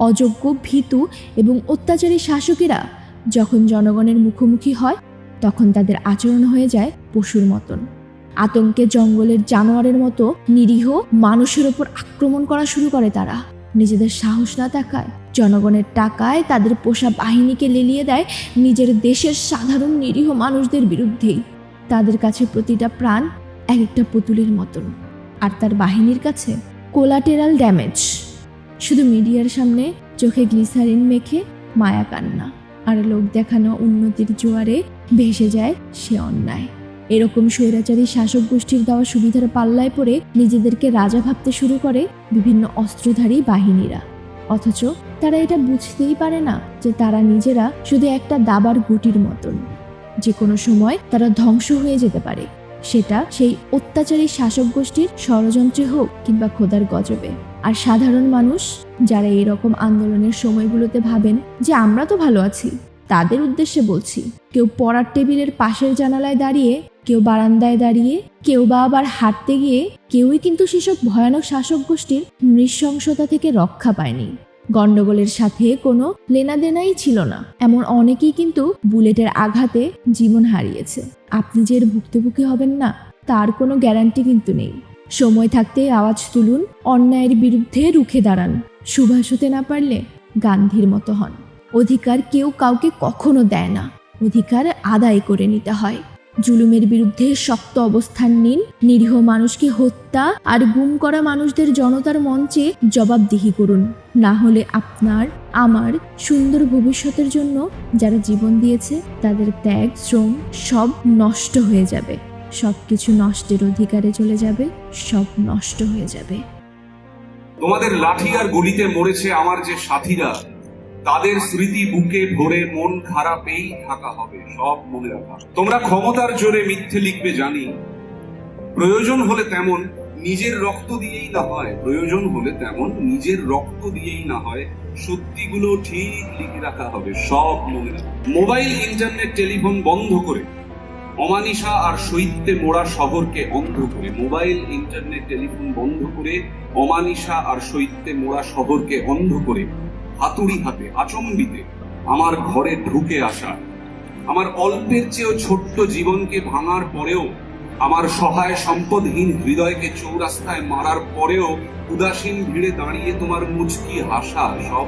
অযোগ্য, ভীতু এবং অত্যাচারী শাসকেরা যখন জনগণের মুখোমুখি হয়, তখন তাদের আচরণ হয়ে যায় পশুর মতন। আতঙ্কে জঙ্গলের জানোয়ারের মতো নিরীহ মানুষের ওপর আক্রমণ করা শুরু করে তারা। নিজেদের সাহস না থাকায় জনগণের টাকায় তাদের পোষা বাহিনীকে লেলিয়ে দেয় নিজের দেশের সাধারণ নিরীহ মানুষদের বিরুদ্ধেই। তাদের কাছে প্রতিটা প্রাণ এক একটা পুতুলের মতন। আর তার বাহিনীর কাছে কোলাটেরাল ড্যামেজ। শুধু মিডিয়ার সামনে চোখে গ্লিসারিন মেখে মায়া কান্না, আর লোক দেখানো উন্নতির জোয়ারে ভেসে যায় সে অন্যায়। এরকম স্বৈরাচারী শাসক গোষ্ঠীর দেওয়া সুবিধার পাল্লায় পড়ে নিজেদেরকে রাজা ভাবতে শুরু করে বিভিন্ন অস্ত্রধারী বাহিনীরা। অথচ তারা এটা বুঝতেই পারে না যে তারা নিজেরা শুধু একটা দাবার গুটির মতন। যে কোনো সময় তারা ধ্বংস হয়ে যেতে পারে। সেটা সেই অত্যাচারী শাসক গোষ্ঠীর ষড়যন্ত্রে হোক কিংবা খোদার গজবে। আর সাধারণ মানুষ যারা এরকম আন্দোলনের সময়গুলোতে ভাবেন যে আমরা তো ভালো আছি, তাদের উদ্দেশ্যে বলছি, কেউ পড়ার টেবিলের পাশের জানালায় দাঁড়িয়ে, কেউ বারান্দায় দাঁড়িয়ে, কেউ বা আবার হাঁটতে গিয়ে, কেউই কিন্তু সেসব ভয়ানক শাসক গোষ্ঠীর নৃশংসতা থেকে রক্ষা পায়নি। গন্ডগোলের সাথে কোনো লেনাদেনাই ছিল না। এমন অনেকেই কিন্তু বুলেটের আঘাতে জীবন হারিয়েছে। আপনি যে এর ভুক্তভোগী হবেন না, তার কোনো গ্যারান্টি কিন্তু নেই। সময় থাকতে আওয়াজ তুলুন, অন্যায়ের বিরুদ্ধে রুখে দাঁড়ান। সুভাষ হতে না পারলে গান্ধীর মতো হন। অধিকার কেউ কাউকে কখনো দেয় না। অধিকার আদায় করে নিতে হয়। জুলুমের বিরুদ্ধে শক্ত অবস্থান নিন। নিরীহ মানুষকে হত্যা আর গুম করা মানুষদের জনতার মঞ্চে জবাবদিহি করুন। না হলে আপনার, আমার সুন্দর ভবিষ্যতের জন্য যারা জীবন দিয়েছে, তাদের ত্যাগ, শ্রম সব নষ্ট হয়ে যাবে। সব কিছু নষ্টের অধিকারে চলে যাবে, সব নষ্ট হয়ে যাবে। তোমাদের লাঠি আর গুলিতে মরেছে আমার যে সাথীরা, তাদের স্মৃতি বুকে ভরে মন খারাপেই থাকা হবে, সব মনে রাখা। তোমরা ক্ষমতার জোরে মিথ্যে লিখবে জানি। প্রয়োজন হলে তেমন নিজের রক্ত দিয়েই না হয়, প্রয়োজন হলে তেমন নিজের রক্ত দিয়েই না হয়, সত্যিগুলো ঠিক লিখে রাখা হবে, সব মনে রাখা। মোবাইল, ইন্টারনেট, টেলিফোন বন্ধ করে অমানিসা আর শৈত্যে মোড়া শহরকে অন্ধ করে মোবাইল, ইন্টারনেট, টেলিফোন বন্ধ করে অমানিসা আর শৈত্যে মোড়া শহরকে অন্ধ করে হাতুড়ি হাতে, আচম্বিতে আমার ঘরে ঢুকে আসা। আমার অল্পের চেয়েও ছোট্ট জীবনকে ভাঙার পরেও, আমার সহায় সম্পদহীন হৃদয়কে চৌরাস্তায় মারার পরেও, উদাসীন ভিড়ে দাঁড়িয়ে তোমার মুচকি হাসা সব